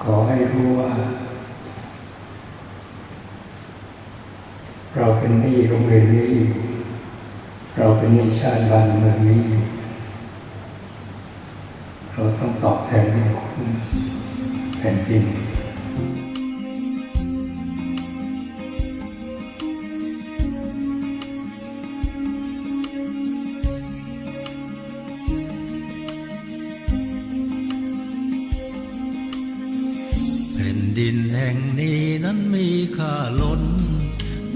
ขอให้รู้ว่า เราเป็นหนี้โรงเรียนนี้ เราเป็นหนี้ชาติบ้านเมืองนี้ เราต้องตอบแทนบุญคุณแผ่นดิน นดินแห่งนี้นั้นมีค่าล้น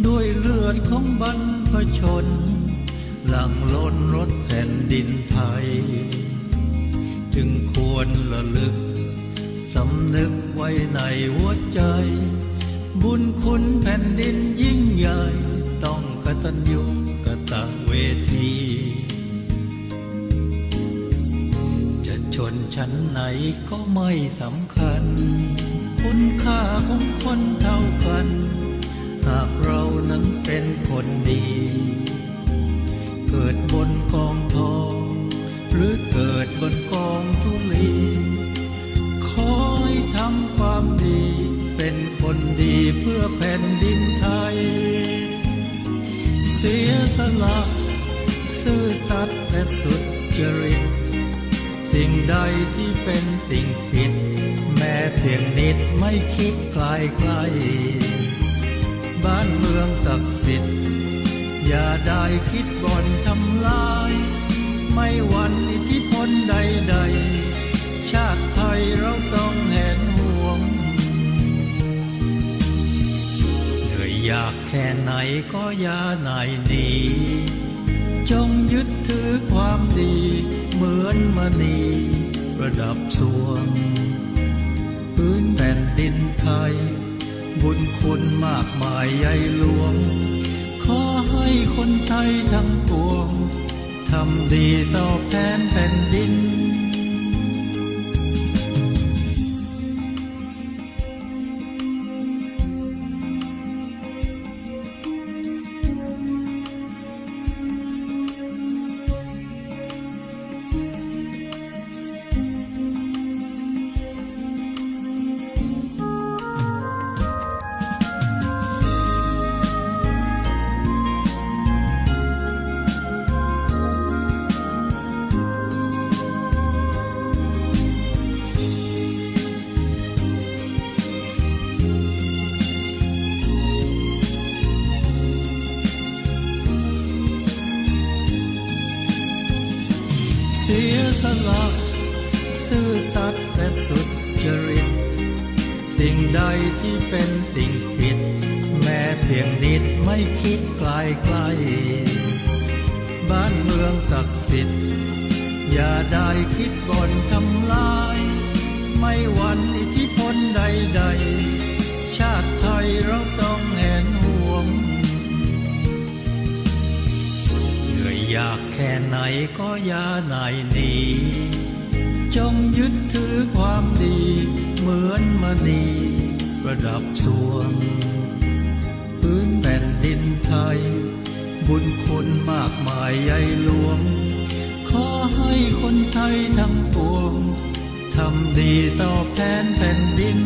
ด้วยเลือดของบรรพชน หลังล้นรถแผ่นดินไทย จึงควรระลึก สำนึกไว้ในหัวใจ บุญคุณแผ่นดินยิ่งใหญ่ ต้องกตัญญูกตเวทีจะชนชั้นไหนก็ไม่สำคัญ คุณค่าของคนเท่ากัน หากเรานั้นเป็นคนดี เกิดบนกองทอง หรือเกิดบนกองทุลีขอให้ทำความดี เป็นคนดีเพื่อแผ่นดินไทย เสียสละ ซื่อสัตย์และสุดจริต สิ่งใดที่เป็นสิ่งผิด แม้เพียงนิดไม่คิดไกลไกล บ้านเมืองศักดิ์สิทธิ์ อย่าได้คิดบ่อนทำลาย ไม่หวันอิทธิพลใดๆ ชาติไทยเราต้องแหนห่วง เหนื่อยยากแค่ไหนก็อย่านายหนีจงยึดถือความดี เหมือนมณี ประดับสวง พื้นแผ่นดินไทย บุญคุณมากมายใหญ่หลวง ขอให้คนไทยทั้งปวงทำดีตอบแทน สละซื่อสัตย์และสุดจริต สิ่งใดที่เป็นสิ่งผิด แม้เพียงนิดไม่คิดไกลไกล บ้านเมืองศักดิ์สิทธิ์ อย่าได้คิดบ่อนทำลาย ไม่หวัน อยากแค่ไหนก็อย่านายหนีจงยึดถือความดี เหมือนมณีประดับสวง พื้นแผ่นดินไทย บุญคุณมากมายใหญ่หลวง ขอให้คนไทยทั้งปวงทำดีตอบแทนแผ่นดิน